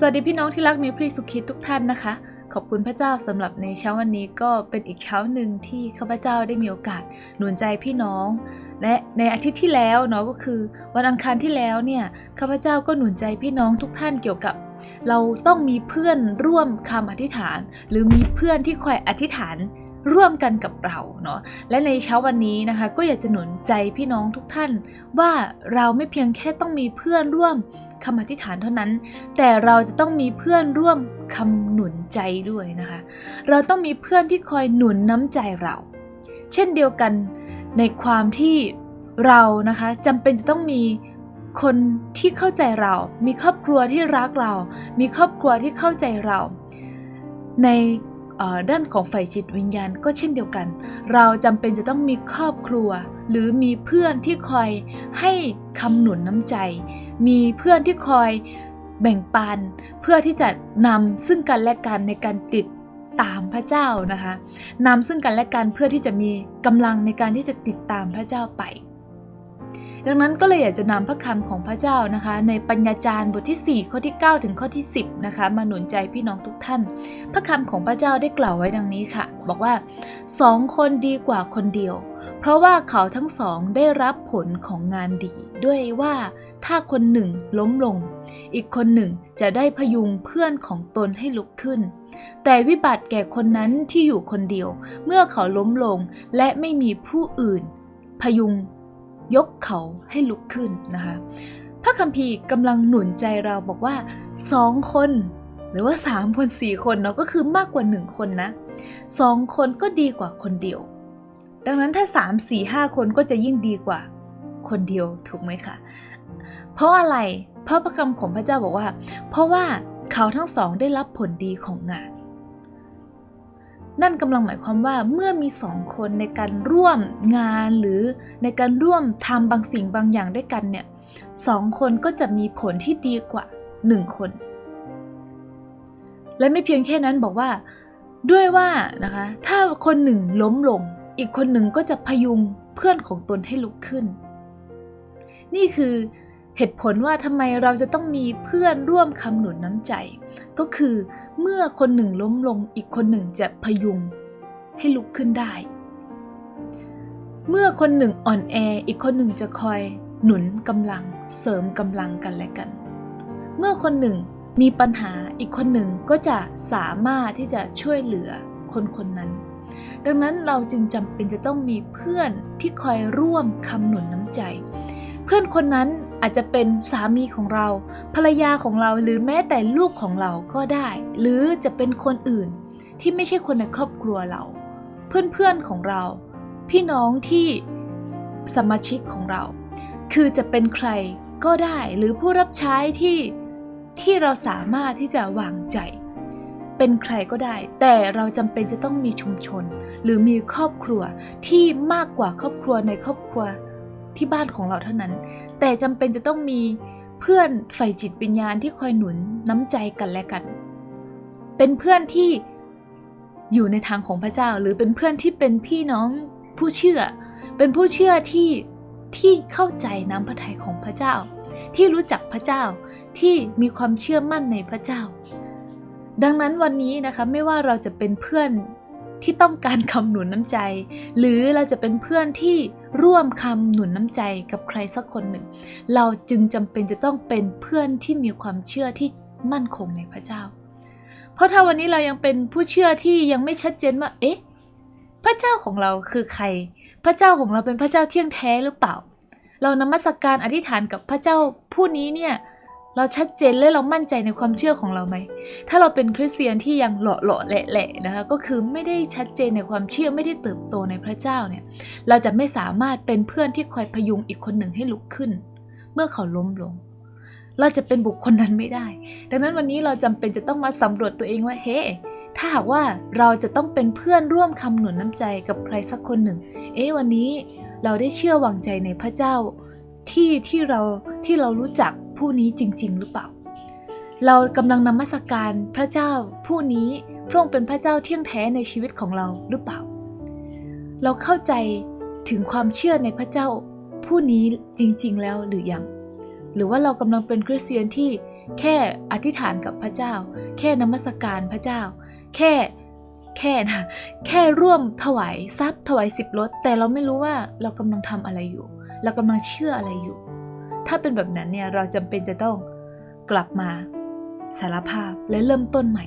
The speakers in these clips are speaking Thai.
สวัสดีพี่น้องที่รักในพระสุคิดทุกท่านนะคะ ขอบคุณพระเจ้าสำหรับในเช้าวันนี้ก็เป็นอีกเช้าหนึ่งที่ข้าพเจ้าได้มีโอกาสหนุนใจพี่น้อง และในอาทิตย์ที่แล้วเนาะก็คือ วันอังคารที่แล้วเนี่ยข้าพเจ้าก็หนุนใจพี่น้องทุกท่านเกี่ยวกับ เราต้องมีเพื่อนร่วมคำอธิษฐาน หรือมีเพื่อนที่คอยอธิษฐานร่วมกันกับเราเนาะและในเช้าวันนี้นะคะ ก็อยากจะหนุนใจพี่น้องทุกท่าน ว่าเราไม่เพียงแค่ต้องมีเพื่อนร่วม คำอธิษฐานเท่านั้น แต่เราจะต้องมีเพื่อนร่วมคำหนุนใจด้วยนะคะ เราต้องมีเพื่อนที่คอยหนุนน้ำใจเรา เช่นเดียวกันในความที่เรานะคะจำเป็นจะต้องมีคนที่เข้าใจเรา มีครอบครัวที่รักเรา มีครอบครัวที่เข้าใจเรา ในด้านของฝ่ายจิตวิญญาณก็เช่นเดียวกัน เราจำเป็นจะต้องมีครอบครัว หรือมีเพื่อนที่คอยให้คำหนุนน้ำใจ มีเพื่อนที่คอยแบ่งปัน เพื่อที่จะนำซึ่งกันและกันในการติดตามพระเจ้านะคะนำซึ่งกันและกันเพื่อที่จะมีกำลังในการที่จะติดตามพระเจ้าไป ดังนั้นก็เลยอยากจะนำพระคำของพระเจ้านะคะ ในปัญญาจารย์บทที่ 4 ข้อที่ 9 ถึงข้อที่ 10นะคะมาหนุนใจพี่น้องทุกท่าน พระคำของพระเจ้าได้กล่าวไว้ดังนี้ค่ะ บอกว่าสองคนดีกว่าคนเดียว เพราะว่าเขาทั้งสองได้รับผลของงานดีด้วยว่า ถ้าคนหนึ่งล้มลง อีกคนหนึ่งจะได้พยุงเพื่อนของตนให้ลุกขึ้น แต่วิบัติแก่คนนั้นที่อยู่คนเดียว เมื่อเขาล้มลงและไม่มีผู้อื่น พยุงยกเขาให้ลุกขึ้นนะคะ พระคัมภีร์กำลังหนุนใจเราบอกว่าสองคนหรือว่าสามคนสี่คนเนาะก็คือมากกว่าหนึ่งคนนะสองคนก็ดีกว่าคนเดียว ดังนั้นถ้าสามสี่ห้าคนก็จะยิ่งดีกว่าคนเดียวถูกไหมคะ เพราะอะไร เพราะพระคำของพระเจ้าบอกว่า เพราะว่าเขาทั้งสองได้รับผลดีของงาน นั่นกำลังหมายความว่าเมื่อมีสองคนในการร่วมงานหรือในการร่วมทำบางสิ่งบางอย่างด้วยกันเนี่ยสองคนก็จะมีผลที่ดีกว่าหนึ่งคน และไม่เพียงแค่นั้นบอกว่า ด้วยว่านะคะ ถ้าคนหนึ่งล้มลง อีกคนหนึ่งก็จะพยุงเพื่อนของตนให้ลุกขึ้น นี่คือ เหตุผลว่าทำไมเราจะต้องมีเพื่อนร่วมคำหนุนน้ำใจ ก็คือเมื่อคนหนึ่งล้มลงอีกคนหนึ่งจะพยุงให้ลุกขึ้นได้ เมื่อคนหนึ่งอ่อนแออีกคนหนึ่งจะคอยหนุนกำลังเสริมกำลังกันและกัน เมื่อคนหนึ่งมีปัญหาอีกคนหนึ่งก็จะสามารถที่จะช่วยเหลือคนคนนั้น ดังนั้นเราจึงจำเป็นจะต้องมีเพื่อนที่คอยร่วมคำหนุนน้ำใจ เพื่อนคนนั้น อาจจะเป็นสามีของเรา ภรรยาของเราหรือแม้แต่ลูกของเราก็ได้ หรือจะเป็นคนอื่นที่ไม่ใช่คนในครอบครัวเรา เพื่อนๆของเรา พี่น้องที่สมาชิกของเรา คือจะเป็นใครก็ได้หรือผู้รับใช้ที่ที่เราสามารถที่จะวางใจ เป็นใครก็ได้ แต่เราจำเป็นจะต้องมีชุมชน หรือมีครอบครัวที่มากกว่าครอบครัวในครอบครัว ที่บ้านของเราเท่านั้น แต่จำเป็นจะต้องมีเพื่อนฝ่ายจิตวิญญาณที่คอยหนุนน้ำใจกันและกัน เป็นเพื่อนที่อยู่ในทางของพระเจ้า หรือเป็นเพื่อนที่เป็นพี่น้องผู้เชื่อ เป็นผู้เชื่อที่ที่เข้าใจน้ำพระทัยของพระเจ้า ที่รู้จักพระเจ้าที่มีความเชื่อมั่นในพระเจ้า ดังนั้นวันนี้นะคะไม่ว่าเราจะเป็นเพื่อน ที่ต้องการคำหนุนน้ำใจ หรือเราจะเป็นเพื่อนที่ร่วมคำหนุนน้ำใจกับใครสักคนหนึ่ง เราจึงจำเป็นจะต้องเป็นเพื่อนที่มีความเชื่อที่มั่นคงในพระเจ้า เพราะถ้าวันนี้เรายังเป็นผู้เชื่อที่ยังไม่ชัดเจนว่า เอ๊ะ พระเจ้าของเราคือใคร พระเจ้าของเราเป็นพระเจ้าเที่ยงแท้หรือเปล่า เรานมัสกการอธิษฐานกับพระเจ้าผู้นี้เนี่ย เราชัดเจนและเรามั่นใจในความเชื่อของเราไหม ถ้าเราเป็นคริสเตียนที่ยังหล่อหล่อๆแหละๆนะคะก็คือไม่ได้ชัดเจนในความเชื่อไม่ได้เติบโตในพระเจ้าเนี่ย เราจะไม่สามารถเป็นเพื่อนที่คอยพยุงอีกคนหนึ่งให้ลุกขึ้น เมื่อเขาล้มลง เราจะเป็นบุคคลนั้นไม่ได้ ดังนั้นวันนี้เราจำเป็นจะต้องมาสำรวจตัวเองว่าเฮ้ถ้าหากว่าเราจะต้องเป็นเพื่อนร่วมคำหนุนน้ำใจกับใครสักคนหนึ่ง เอ๊ะวันนี้เราได้เชื่อวางใจในพระเจ้าที่ที่เราที่เรารู้จัก ผู้นี้จริง ๆ หรือเปล่า เรากำลังนมัสการพระเจ้าผู้นี้พระองค์เป็นพระเจ้าเที่ยงแท้ในชีวิตของเราหรือเปล่า เราเข้าใจถึงความเชื่อในพระเจ้าผู้นี้จริง ๆ แล้วหรือยัง หรือว่าเรากำลังเป็นคริสเตียนที่แค่อธิษฐานกับพระเจ้า แค่นมัสการพระเจ้า แค่แค่นะแค่ร่วมถวายทรัพย์ถวายสิบรถแต่เราไม่รู้ว่าเรากำลังทำอะไรอยู่ เรากำลังเชื่ออะไรอยู่ ถ้าเป็นแบบนั้นเนี่ยเราจำเป็นจะต้องกลับมาสารภาพและเริ่มต้นใหม่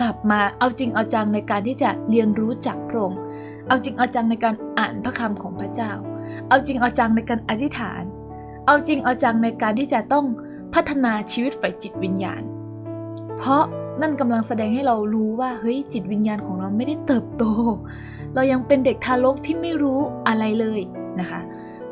กลับมาเอาจริงเอาจังในการที่จะเรียนรู้จากพระองค์เอาจริงเอาจังในการอ่านพระคำของพระเจ้า เอาจริงเอาจังในการอธิษฐาน เอาจริงเอาจังในการที่จะต้องพัฒนาชีวิตฝ่ายจิตวิญญาณ เพราะนั่นกำลังแสดงให้เรารู้ว่าเฮ้ยจิตวิญญาณของเราไม่ได้เติบโต เรายังเป็นเด็กทารกที่ไม่รู้อะไรเลยนะคะ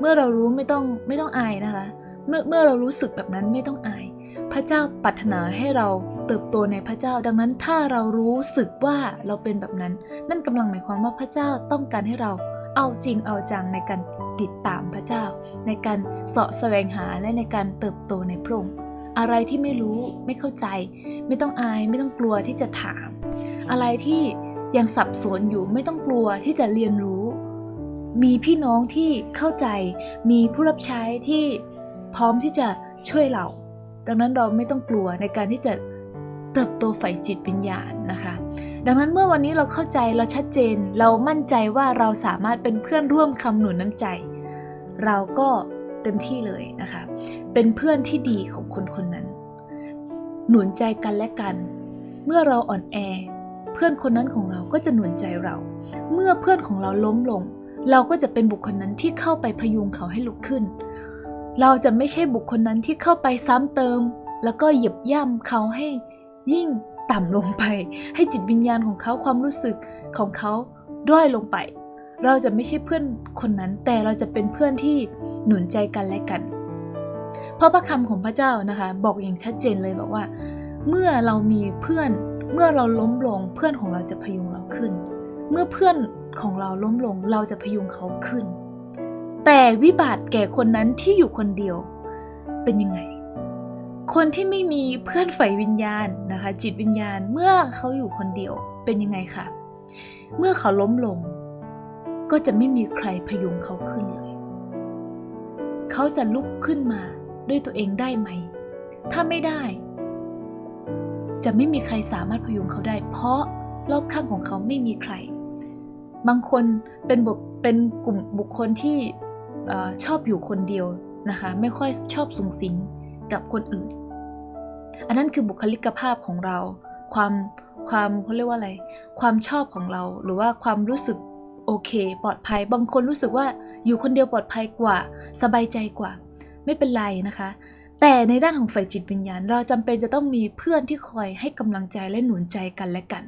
เมื่อเรารู้ไม่ต้องไม่ต้องอายนะคะ เมื่อเมื่อเรารู้สึกแบบนั้นไม่ต้องอาย พระเจ้าปรารถนาให้เราเติบโตในพระเจ้า ดังนั้นถ้าเรารู้สึกว่าเราเป็นแบบนั้น นั่นกำลังหมายความว่าพระเจ้าต้องการให้เราเอาจริงเอาจังในการติดตามพระเจ้า ในการเสาะแสวงหาและในการเติบโตในพระองค์อะไรที่ไม่รู้ไม่เข้าใจ ไม่ต้องอายไม่ต้องกลัวที่จะถาม อะไรที่ยังสับสนอยู่ไม่ต้องกลัวที่จะเรียนรู้ มีพี่น้องที่เข้าใจ มีผู้รับใช้ที่พร้อมที่จะช่วยเรา ดังนั้นเราไม่ต้องกลัวในการที่จะเติบโตฝ่ายจิตวิญญาณนะคะ ดังนั้นเมื่อวันนี้เราเข้าใจเราชัดเจน เรามั่นใจว่าเราสามารถเป็นเพื่อนร่วมคำหนุนน้ำใจ เราก็เต็มที่เลยนะคะ เป็นเพื่อนที่ดีของคนคนนั้น หนุนใจกันและกัน เมื่อเราอ่อนแอ เพื่อนคนนั้นของเราก็จะหนุนใจเรา เมื่อเพื่อนของเราล้มลง เราก็จะเป็นบุคคลนั้นที่เข้าไปพยุงเขาให้ลุกขึ้น เราจะไม่ใช่บุคคลนั้นที่เข้าไปซ้ำเติม แล้วก็เหยียบย่ำเขาให้ยิ่งต่ำลงไป ให้จิตวิญญาณของเขาความรู้สึกของเขาด้อยลงไป เราจะไม่ใช่เพื่อนคนนั้น แต่เราจะเป็นเพื่อนที่หนุนใจกันและกัน เพราะพระคำของพระเจ้านะคะ บอกอย่างชัดเจนเลยบอกว่า เมื่อเรามีเพื่อนเมื่อเราล้มลงเพื่อนของเราจะพยุงเราขึ้น เมื่อเพื่อน ของเราล้มลงเราจะพยุงเขาขึ้น แต่วิบากแก่คนนั้นที่อยู่คนเดียวเป็นยังไง คนที่ไม่มีเพื่อนฝ่ายวิญญาณนะคะ จิตวิญญาณเมื่อเขาอยู่คนเดียวเป็นยังไงคะเมื่อเขาล้มลง ก็จะไม่มีใครพยุงเขาขึ้นเลย เขาจะลุกขึ้นมาด้วยตัวเองได้ไหม ถ้าไม่ได้ จะไม่มีใครสามารถพยุงเขาได้ เพราะรอบข้างของเขาไม่มีใคร บางคนเป็นบุเป็นกลุ่มบุคคลที่ชอบอยู่คนเดียวนะคะ ไม่ค่อยชอบสุงสิงกับคนอื่น อันนั้นคือบุคลิกภาพของเรา ความความเขาเรียกว่าอะไร ความชอบของเราหรือว่าความรู้สึกโอเค ปลอดภัย บางคนรู้สึกว่าอยู่คนเดียวปลอดภัยกว่า สบายใจกว่า ไม่เป็นไรนะคะ แต่ในด้านของฝ่ายจิตวิญญาณ เราจำเป็นจะต้องมีเพื่อนที่คอยให้กำลังใจและหนุนใจกันและกัน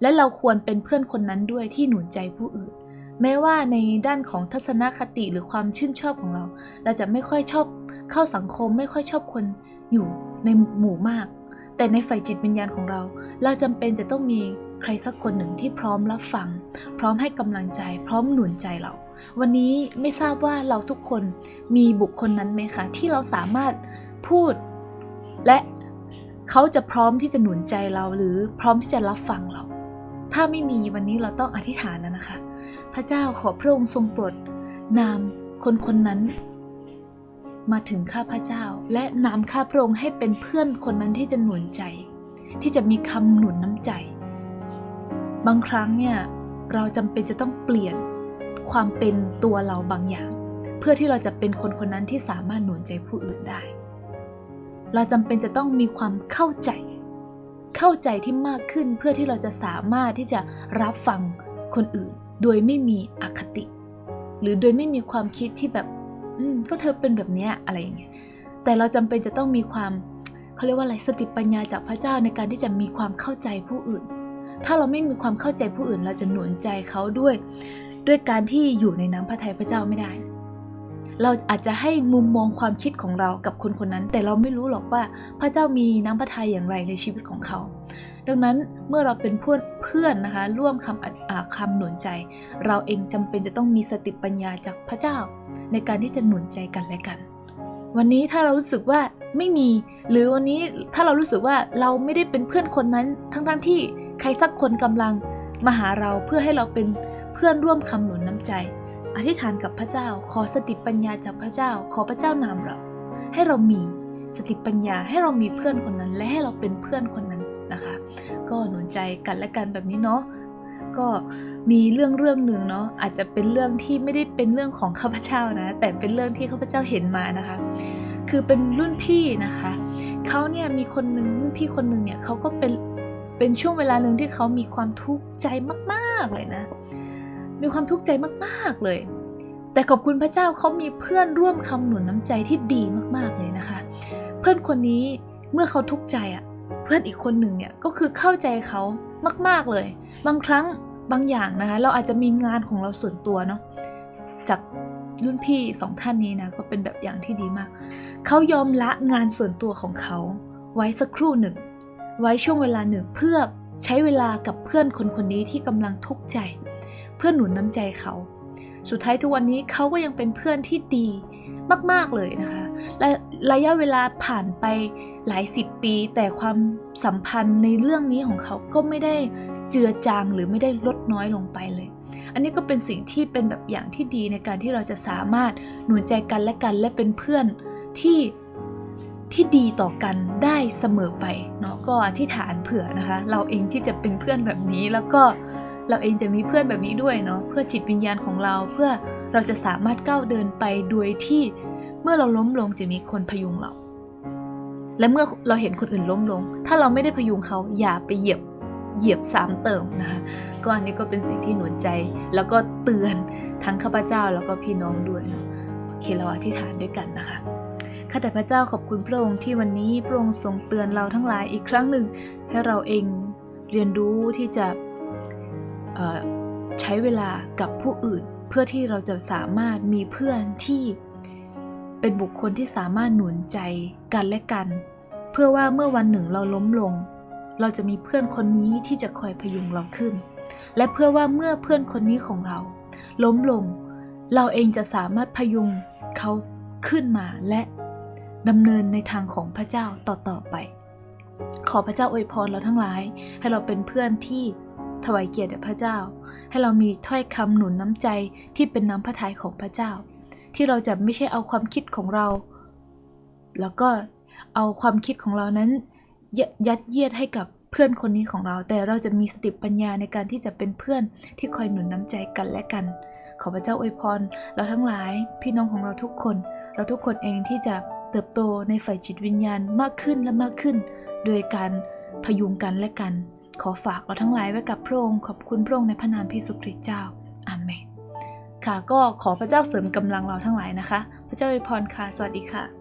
และเราควรเป็นเพื่อนคนนั้นด้วยที่หนุนใจผู้อื่น แม้ว่าในด้านของทัศนคติหรือความชื่นชอบของเรา เราจะไม่ค่อยชอบเข้าสังคม ไม่ค่อยชอบคนอยู่ในหมู่มาก แต่ในฝ่ายจิตวิญญาณของเรา เราจำเป็นจะต้องมีใครสักคนหนึ่งที่พร้อมรับฟัง พร้อมให้กำลังใจ พร้อมหนุนใจเรา วันนี้ไม่ทราบว่าเราทุกคนมีบุคคลนั้นไหมคะ ที่เราสามารถพูดและเขาจะพร้อมที่จะหนุนใจเราหรือพร้อมที่จะรับฟังเรา ถ้าไม่มีวันนี้เราต้องอธิษฐานแล้วนะคะ พระเจ้าขอพระองค์ทรงโปรดนามคนคนนั้น มาถึงข้าพระเจ้า และนามข้าพระองค์ให้เป็นเพื่อนคนนั้นที่จะหนุนใจ ที่จะมีคำหนุนน้ำใจ บางครั้งเนี่ยเราจำเป็นจะต้องเปลี่ยนความเป็นตัวเราบางอย่าง เพื่อที่เราจะเป็นคนคนนั้นที่สามารถหนุนใจผู้อื่นได้ เราจำเป็นจะต้องมีความเข้าใจ เข้าใจที่มากขึ้นเพื่อที่เราจะสามารถที่จะรับฟังคนอื่น โดยไม่มีอคติ หรือโดยไม่มีความคิดที่แบบ อืมก็เธอเป็นแบบเนี้ยอะไรอย่างเงี้ยแต่เราจำเป็นจะต้องมีความเขาเรียกว่าอะไรสติปัญญาจากพระเจ้าในการที่จะมีความเข้าใจผู้อื่น ถ้าเราไม่มีความเข้าใจผู้อื่น เราจะหนุนใจเขาด้วย ด้วยการที่อยู่ในน้ำพระทัยพระเจ้าไม่ได้ เราอาจจะให้มุมมองความคิดของเรากับคนคนนั้น แต่เราไม่รู้หรอกว่าพระเจ้ามีน้ำพระทัยอย่างไรในชีวิตของเขา ดังนั้นเมื่อเราเป็นเพื่อนเพื่อนนะคะ ร่วมคำคำหนุนใจ เราเองจำเป็นจะต้องมีสติปัญญาจากพระเจ้า ในการที่จะหนุนใจกันและกัน วันนี้ถ้าเรารู้สึกว่าไม่มี หรือวันนี้ถ้าเรารู้สึกว่าเราไม่ได้เป็นเพื่อนคนนั้น ทั้งๆทที่ใครสักคนกำลังมาหาเราเพื่อให้เราเป็นเพื่อนร่วมคำหนุนน้ำใจ อธิษฐานกับพระเจ้า ขอสติปัญญาจากพระเจ้า ขอพระเจ้านำเรา ให้เรามีสติปัญญาให้เรามีเพื่อนคนนั้น และให้เราเป็นเพื่อนคนนั้นนะคะ ก็หนุนใจกันและกันแบบนี้เนาะก็มีเรื่องเรื่องหนึ่งเนาะอาจจะเป็นเรื่องที่ไม่ได้เป็นเรื่องของข้าพเจ้านะ แต่เป็นเรื่องที่ข้าพเจ้าเห็นมานะคะ คือเป็นรุ่นพี่นะคะเขาเนี่ยมีคนหนึ่งรุ่นพี่คนหนึ่งเนี่ยเขาก็เป็นเป็นช่วงเวลาหนึ่งที่เขามีความทุกข์ใจมาก ๆเลยนะ มีความทุกข์ใจมากๆเลย แต่ขอบคุณพระเจ้าเขามีเพื่อนร่วมคำหนุนน้ำใจที่ดีมากๆเลยนะคะ เพื่อนคนนี้เมื่อเขาทุกข์ใจอะ เพื่อนอีกคนหนึ่งเนี่ยก็คือเข้าใจเขามากๆเลย บางครั้งบางอย่างนะคะ เราอาจจะมีงานของเราส่วนตัวเนาะจากรุ่นพี่สองท่านนี้นะก็เป็นแบบอย่างที่ดีมาก เขายอมละงานส่วนตัวของเขา ไว้สักครู่หนึ่ง ไว้ช่วงเวลาหนึ่งเพื่อใช้เวลากับเพื่อนคนคนนี้ที่กำลังทุกข์ใจ เพื่อหนุนน้ำใจเขา สุดท้ายทุกวันนี้เขาก็ยังเป็นเพื่อนที่ดีมาก ๆ เลยนะคะและระยะเวลาผ่านไปหลายสิบปี แต่ความสัมพันธ์ในเรื่องนี้ของเขาก็ไม่ได้เจือจางหรือไม่ได้ลดน้อยลงไปเลย อันนี้ก็เป็นสิ่งที่เป็นแบบอย่างที่ดีในการที่เราจะสามารถหนุนใจกันและกันและเป็นเพื่อนที่ที่ดีต่อกันได้เสมอไปเนาะก็อธิษฐานเผื่อนะคะ เราเองที่จะเป็นเพื่อนแบบนี้แล้วก็ เราเองจะมีเพื่อนแบบนี้ด้วยเนาะเพื่อจิตวิญญาณของเราเพื่อเราจะสามารถก้าวเดินไปโดยที่เมื่อเราล้มลงจะมีคนพยุงเรา และเมื่อเราเห็นคนอื่นล้มลง ถ้าเราไม่ได้พยุงเขาอย่าไปเหยียบเหยียบซ้ำเติมนะคะก็อันนี้ก็เป็นสิ่งที่หนุนใจ แล้วก็เตือนทั้งข้าพเจ้าแล้วก็พี่น้องด้วยเนาะโอเคเราอธิษฐานด้วยกันนะคะข้าแต่พระเจ้าขอบคุณพระองค์ที่วันนี้พระองค์ทรงเตือนเราทั้งหลายอีกครั้งหนึ่ง ให้เราเองเรียนรู้ที่จะ ใช้เวลากับผู้อื่น เพื่อที่เราจะสามารถมีเพื่อนที่เป็นบุคคลที่สามารถหนุนใจกันและกัน เพื่อว่าเมื่อวันหนึ่งเราล้มลง เราจะมีเพื่อนคนนี้ที่จะคอยพยุงเราขึ้น และเพื่อว่าเมื่อเพื่อนคนนี้ของเรา ล้มลง เราเองจะสามารถพยุงเขาขึ้นมาและดำเนินในทางของพระเจ้าต่อๆไป ขอพระเจ้าอวยพรเราทั้งหลาย ให้เราเป็นเพื่อนที่ ถวายเกียรติแด่พระเจ้า ให้เรามีถ้อยคำหนุนน้ำใจที่เป็นน้ำพระทัยของพระเจ้า ที่เราจะไม่ใช่เอาความคิดของเรา แล้วก็เอาความคิดของเรานั้นยยัดเยียดให้กับเพื่อนคนนี้ของเรา แต่เราจะมีสติปัญญาในการที่จะเป็นเพื่อนที่คอยหนุนน้ำใจกันและกัน ขอพระเจ้าอวยพรเราทั้งหลายพี่น้องของเราทุกคน เราทุกคนเองที่จะเติบโตในฝ่ายจิตวิญญาณมากขึ้นและมากขึ้น โดยการพยุงกันและกัน ขอฝากเราทั้งหลายไว้กับพระองค์ขอบคุณพระองค์ในพระนามพระเยซูคริสต์เจ้าอาเมนค่ะก็ขอพระเจ้าเสริมกำลังเราทั้งหลายนะคะ พระเจ้าอวยพรค่ะ สวัสดีค่ะ